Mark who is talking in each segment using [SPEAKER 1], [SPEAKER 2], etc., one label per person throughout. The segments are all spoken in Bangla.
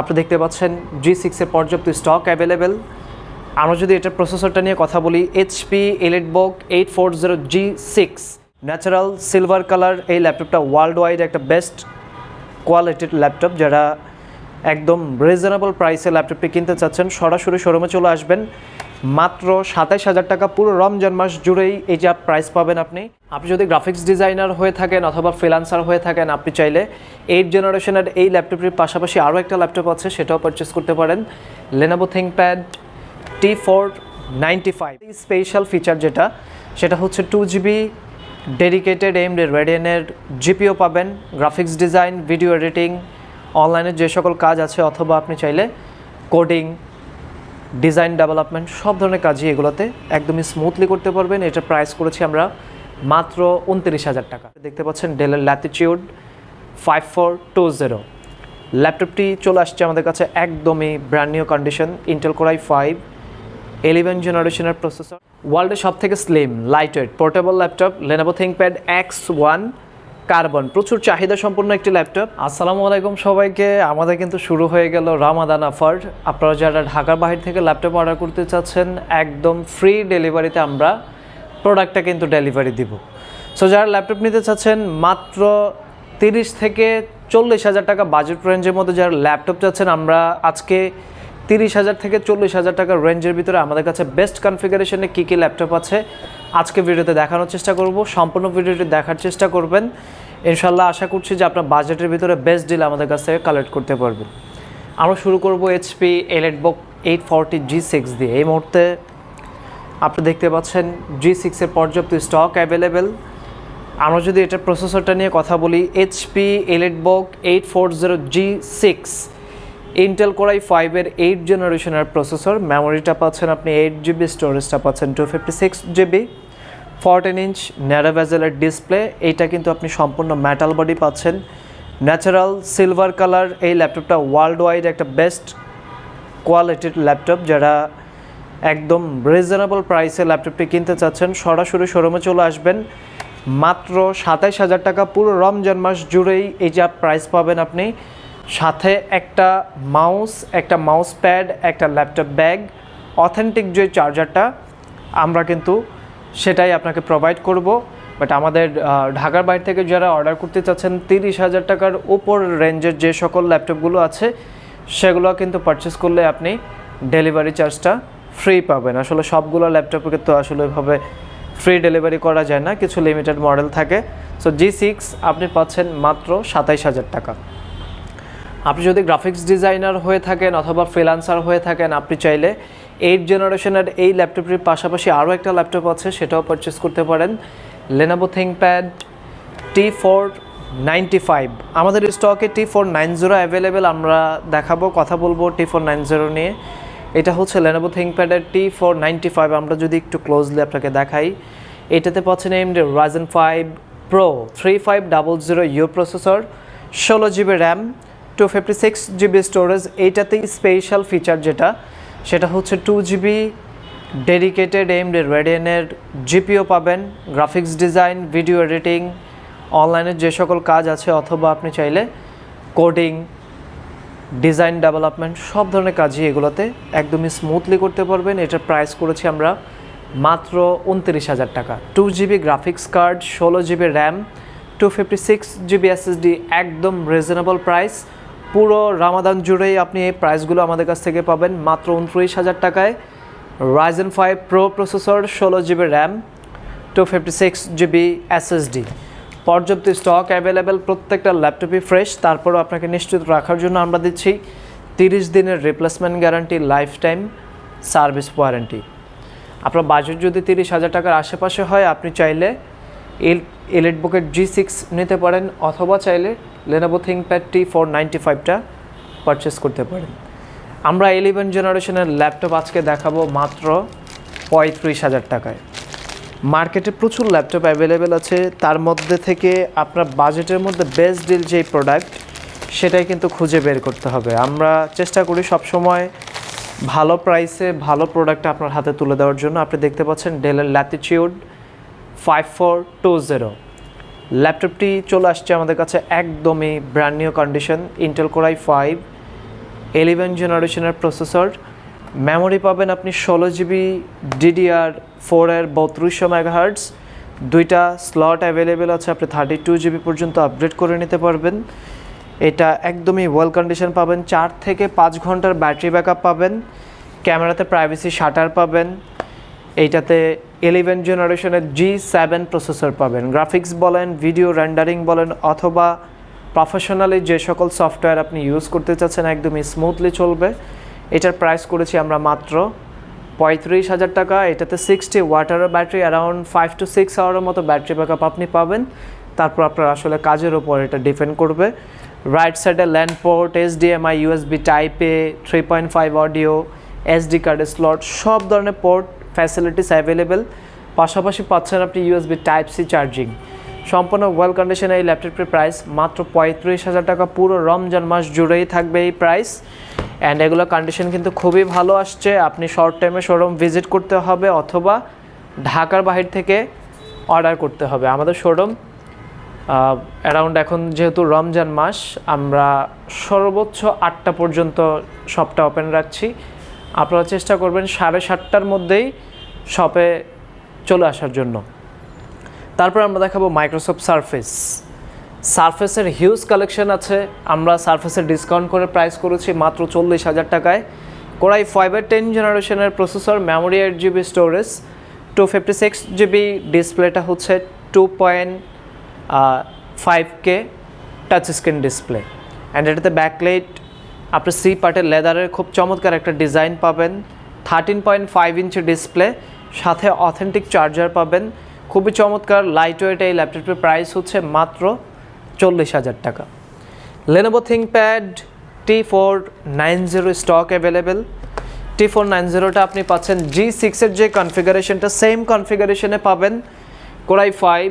[SPEAKER 1] আপনি দেখতে পাচ্ছেন জি সিক্সের পর্যাপ্ত স্টক অ্যাভেলেবেল আমরা যদি এটার প্রসেসরটা নিয়ে কথা বলি HP EliteBook eight four zero G six natural silver colour এই ল্যাপটপটা ওয়ার্ল্ড ওয়াইড একটা বেস্ট কোয়ালিটির ল্যাপটপ যারা একদম রিজনেবল প্রাইসে ল্যাপটপটি কিনতে চাচ্ছেন, সরাসরি শোরুমে চলে আসবেন। মাত্র সাতাইশ হাজার টাকা পুরো রমজান মাস জুড়েই এই যা প্রাইস পাবেন আপনি। আপনি যদি গ্রাফিক্স ডিজাইনার হয়ে থাকেন অথবা ফ্রিলান্সার হয়ে থাকেন, আপনি চাইলে এইট জেনারেশনের এই ল্যাপটপটির পাশাপাশি আরও একটা ল্যাপটপ আছে, সেটাও পারচেস করতে পারেন। Lenovo ThinkPad T four ninety five special feature যেটা, সেটা হচ্ছে টু জিবি ডেডিকেটেড এমড রেডিয়ানের জিপিও পাবেন। গ্রাফিক্স ডিজাইন ভিডিও এডিটিং অনলাইনে যে সকল কাজ আছে, অথবা আপনি চাইলে কোডিং ডিজাইন ডেভেলপমেন্ট, সব ধরনের কাজই এগুলোতে একদমই স্মুথলি করতে পারবেন। এটা প্রাইস করেছি আমরা মাত্র উনত্রিশ হাজার টাকা। দেখতে পাচ্ছেন ডেলের Latitude five four two zero ল্যাপটপটি চলে আসছে আমাদের কাছে একদমই brand new condition Intel core i five eleven জেনারেশনের প্রসেসর ওয়ার্ল্ডের সব থেকে slim lightweight portable laptop Lenovo ThinkPad X one carbon. প্রচুর চাহিদা সম্পন্ন একটি ল্যাপটপ। আসসালামু আলাইকুম সবাইকে। আমাদের কিন্তু শুরু হয়ে গেল রামাদান অফার। আপনারা যারা ঢাকার বাহির থেকে ল্যাপটপ অর্ডার করতে চাচ্ছেন, একদম ফ্রি ডেলিভারিতে আমরা প্রোডাক্টটা কিন্তু ডেলিভারি দিব। সো যারা ল্যাপটপ নিতে চাচ্ছেন, মাত্র তিরিশ থেকে চল্লিশ হাজার টাকা বাজেট রেঞ্জের মধ্যে যারা ল্যাপটপ চাচ্ছেন, আমরা আজকে তিরিশ হাজার থেকে চল্লিশ হাজার টাকার রেঞ্জের ভিতরে আমাদের কাছে বেস্ট কনফিগারেশনে কী কী ল্যাপটপ আছে আজকে ভিডিওতে দেখানোর চেষ্টা করব, সম্পূর্ণ ভিডিওটি দেখার চেষ্টা করবেন। ইনশাল্লাহ আশা করছি যে আপনার বাজেটের ভিতরে বেস্ট ডিল আমাদের কাছ থেকে কালেক্ট করতে পারবেন। আমরা শুরু করব HP Elite EliteBook eight forty G six দিয়ে। এই মুহূর্তে আপনি দেখতে পাচ্ছেন জি সিক্সের পর্যাপ্ত স্টক অ্যাভেলেবেল আমরা যদি এটার প্রসেসরটা নিয়ে কথা বলি HP EliteBook eight four zero G six Intel core i ফাইভের এইট জেনারেশনের প্রসেসর মেমোরিটা পাচ্ছেন আপনি এইট জিবি স্টোরেজটা পাচ্ছেন two fifty six GB fourteen inch ন্যারোভেজেলের display এইটা কিন্তু আপনি সম্পূর্ণ মেটাল বডি পাচ্ছেন। ন্যাচারাল সিলভার কালার এই ল্যাপটপটা ওয়ার্ল্ড ওয়াইড একটা বেস্ট কোয়ালিটির ল্যাপটপ যারা একদম রিজনেবল প্রাইসে ল্যাপটপটি কিনতে চাচ্ছেন, সরাসরি শোরুমে চলে আসবেন। মাত্র সাতাইশ হাজার টাকা, পুরো রমজান মাস জুড়েই এই যা প্রাইস পাবেন আপনি। সাথে একটা মাউস একটা মাউস প্যাড একটা ল্যাপটপ ব্যাগ অথেন্টিক যে চার্জারটা আমরা কিন্তু সেটাই আপনাকে প্রোভাইড করব। বাট আমাদের ঢাকার বাইরে থেকে যারা অর্ডার করতে চাচ্ছেন, তিরিশ হাজার টাকার ওপর রেঞ্জের যে সকল ল্যাপটপগুলো আছে, সেগুলো কিন্তু পারচেস করলে আপনি ডেলিভারি চার্জটা ফ্রি পাবেন। আসলে সবগুলো ল্যাপটপে তো আসলে এভাবে ফ্রি ডেলিভারি করা যায় না, কিছু লিমিটেড মডেল থাকে। সো জি সিক্স আপনি পাচ্ছেন মাত্র সাতাইশ হাজার টাকা। আপনি যদি গ্রাফিক্স ডিজাইনার হয়ে থাকেন অথবা ফ্রিলান্সার হয়ে থাকেন, আপনি চাইলে এইট জেনারেশনের এই ল্যাপটপটির পাশাপাশি আরও একটা ল্যাপটপ আছে, সেটাও পারচেস করতে পারেন। Lenovo ThinkPad T four ninety five আমাদের স্টকে T four nine zero available আমরা দেখাবো, কথা বলব টি ফোর নাইন জিরো নিয়ে। এটা হচ্ছে লেনোভো থিঙ্কপ্যাডের টি ফোর নাইনটি ফাইভ আমরা যদি একটু ক্লোজলি আপনাকে দেখাই। এটাতে পাচ্ছেন AMD Ryzen five pro three five double zero U processor ষোলো GB RAM two fifty six GB storage এইটাতেই special feature যেটা সেটা হচ্ছে টু জিবি ডেডিকেটেড এমডি রেডিয়ানের জিপিও পাবেন গ্রাফিক্স ডিজাইন ভিডিও এডিটিং অনলাইনের যে সকল কাজ আছে, অথবা আপনি চাইলে কোডিং ডিজাইন ডেভেলপমেন্ট সব ধরনের কাজই এগুলোতে একদমই স্মুথলি করতে পারবেন। এটার প্রাইস করেছি আমরা মাত্র উনত্রিশ হাজার টাকা। টু জিবি গ্রাফিক্স কার্ড ষোলো GB RAM two fifty six GB SSD একদম রিজনেবল প্রাইস পুরো রামাদান জুড়েই আপনি এই প্রাইসগুলো আমাদের কাছ থেকে পাবেন মাত্র উনত্রিশ হাজার টাকায়। রাইজেন ফাইভ প্রো প্রসেসর ষোলো GB RAM two fifty six GB SSD পর্যাপ্ত স্টক অ্যাভেলেবেল প্রত্যেকটা ল্যাপটপই ফ্রেশ তারপরও আপনাকে নিশ্চিত রাখার জন্য আমরা দিচ্ছি তিরিশ দিনের replacement guarantee lifetime service warranty আপনার বাজেট যদি তিরিশ হাজার টাকার আশেপাশে হয়, আপনি চাইলে এল এলেট বুকের জি সিক্স নিতে পারেন অথবা চাইলে Lenovo ThinkPad T four ninety ফাইভটা purchase করতে পারেন। আমরা ইলেভেন জেনারেশনের ল্যাপটপ আজকে দেখাবো মাত্র পঁয়ত্রিশ হাজার টাকায়। মার্কেটে প্রচুর ল্যাপটপ অ্যাভেলেবেল আছে, তার মধ্যে থেকে আপনার বাজেটের মধ্যে বেস্ট ডিল যেই প্রোডাক্ট সেটাই কিন্তু খুঁজে বের করতে হবে। আমরা চেষ্টা করি সবসময় ভালো প্রাইসে ভালো প্রোডাক্ট আপনার হাতে তুলে দেওয়ার জন্য। আপনি দেখতে পাচ্ছেন ডেলের Latitude five four two zero ল্যাপটপটি চলে আসছে আমাদের কাছে একদমই brand new condition Intel core i five eleven জেনারেশনের প্রসেসর মেমোরি পাবেন আপনি ষোলো জিবি ডিডিআর ফোরের বত্রিশশো মেগাহার্টস দুইটা স্লট অ্যাভেলেবেল আছে, আপনি থার্টি টু জিবি পর্যন্ত আপগ্রেড করে নিতে পারবেন। এটা একদমই ওয়েল কন্ডিশন পাবেন, চার থেকে পাঁচ ঘণ্টার ব্যাটারি ব্যাকআপ পাবেন। ক্যামেরাতে প্রাইভেসি শাটার পাবেন। এইটাতে ইলেভেন জেনারেশনের জি সেভেন প্রসেসর পাবেন। গ্রাফিক্স বলেন ভিডিও রেন্ডারিং বলেন, অথবা প্রফেশনালি যে সকল সফটওয়্যার আপনি ইউজ করতে চাচ্ছেন, একদমই স্মুথলি চলবে। এটার প্রাইস করেছি আমরা মাত্র পঁয়ত্রিশ হাজার টাকা। এটাতে sixty ওয়াটারের battery around five to six আওয়ারের মতো ব্যাটারি ব্যাকআপ আপনি পাবেন। তারপর আপনার আসলে কাজের ওপর এটা ডিপেন্ড করবে। রাইট সাইডে land port HDMI USB type three point five audio SD কার্ডের স্লট সব ধরনের পোর্ট ফ্যাসিলিটিস অ্যাভেলেবেল পাশাপাশি পাচ্ছেন আপনি ইউএসবি টাইপ সি চার্জিং সম্পূর্ণ ওয়েল কন্ডিশনে এই ল্যাপটপটির প্রাইস মাত্র পঁয়ত্রিশ হাজার টাকা। পুরো রমজান মাস জুড়েই থাকবে এই প্রাইস অ্যান্ড এগুলো কন্ডিশন কিন্তু খুবই ভালো আসছে। আপনি শর্ট টাইমে শোরুম ভিজিট করতে হবে অথবা ঢাকার বাহির থেকে অর্ডার করতে হবে। আমাদের শোরুম অ্যারাউন্ড এখন যেহেতু রমজান মাস, আমরা সর্বোচ্চ আটটা পর্যন্ত শপটা ওপেন রাখছি। আপনারা চেষ্টা করবেন সাড়ে সাতটার মধ্যেই শপে চলে আসার জন্য। তারপর আমরা দেখাবো মাইক্রোসফট সারফেস সারফেসের হিউজ কালেকশন আছে। আমরা সারফেসের ডিসকাউন্ট করে প্রাইস করেছি মাত্র চল্লিশ হাজার টাকায়। কোরাই ফাইভের টেন জেনারেশনের processor memory eight GB storage two fifty six GB ডিসপ্লেটা হচ্ছে two point five K touch screen display and এটাতে ব্যাকলাইট আপনি সি পার্টের লেদারের খুব চমৎকার একটা ডিজাইন পাবেন। Thirteen point five inch display সাথে অথেন্টিক চার্জার পাবেন। খুবই চমৎকার লাইট ওয়েট এই ল্যাপটপের প্রাইস হচ্ছে মাত্র চল্লিশ হাজার টাকা। Lenovo ThinkPad T four nine zero stock available T four nine জিরোটা আপনি পাচ্ছেন জি সিক্সের যে কনফিগারেশনটা সেম কনফিগারেশনে পাবেন। কোরাই ফাইভ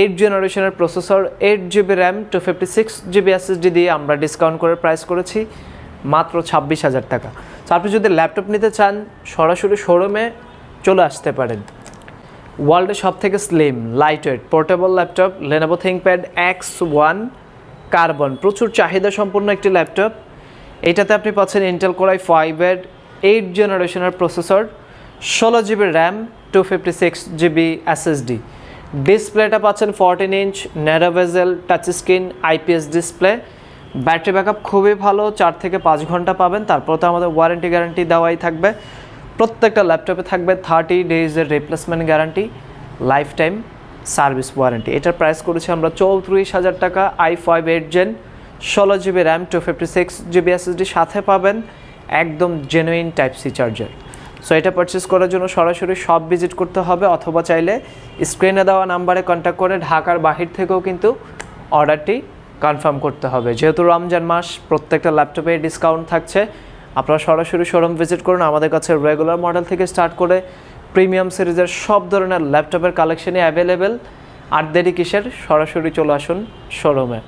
[SPEAKER 1] এইট জেনারেশনের processor eight GB RAM two fifty six GB SSD দিয়ে আমরা ডিসকাউন্ট করে প্রাইস করেছি মাত্র ছাব্বিশ হাজার টাকা। তো আপনি যদি ল্যাপটপ নিতে চান, সরাসরি শোরুমে চলে আসতে পারেন। ওয়ার্ল্ডের সব থেকে slim lightweight portable laptop Lenovo ThinkPad X one carbon প্রচুর চাহিদা সম্পন্ন একটি ল্যাপটপ এইটাতে আপনি পাচ্ছেন ইন্টেল কোরাই ফাইভের এইট জেনারেশনের প্রসেসর ষোলো GB RAM two fifty six GB SSD ডিসপ্লেটা পাচ্ছেন fourteen inch narrow bezel touch screen IPS display battery backup খুবই ভালো, চার থেকে পাঁচ ঘণ্টা পাবেন। তারপর তো আমাদের ওয়ারেন্টি গ্যারান্টি দেওয়াই থাকবে। প্রত্যেকটা ল্যাপটপে থাকবে thirty ডেজের replacement guarantee lifetime service warranty এটার প্রাইস করেছি আমরা চৌত্রিশ হাজার টাকা আই ফাইভ এইট জেন ষোলো GB RAM two fifty six GB SSD সাথে পাবেন। একদম genuine type C charger so এটা পারচেস করার জন্য সরাসরি শপ ভিজিট করতে হবে অথবা চাইলে স্ক্রিনে দেওয়া নাম্বারে কন্ট্যাক্ট করে ঢাকার বাহির থেকেও কিন্তু অর্ডারটি কনফার্ম করতে হবে। যেহেতু রমজান মাস, প্রত্যেকটা ল্যাপটপে ডিসকাউন্ট থাকছে। আপনারা সরাসরি শোরুম ভিজিট করুন। আমাদের কাছে রেগুলার মডেল থেকে স্টার্ট করে প্রিমিয়াম সিরিজের সব ধরনের ল্যাপটপের কালেকশনই অ্যাভেলেবেল আর দেরি কিসের? সরাসরি চলে আসুন শোরুমে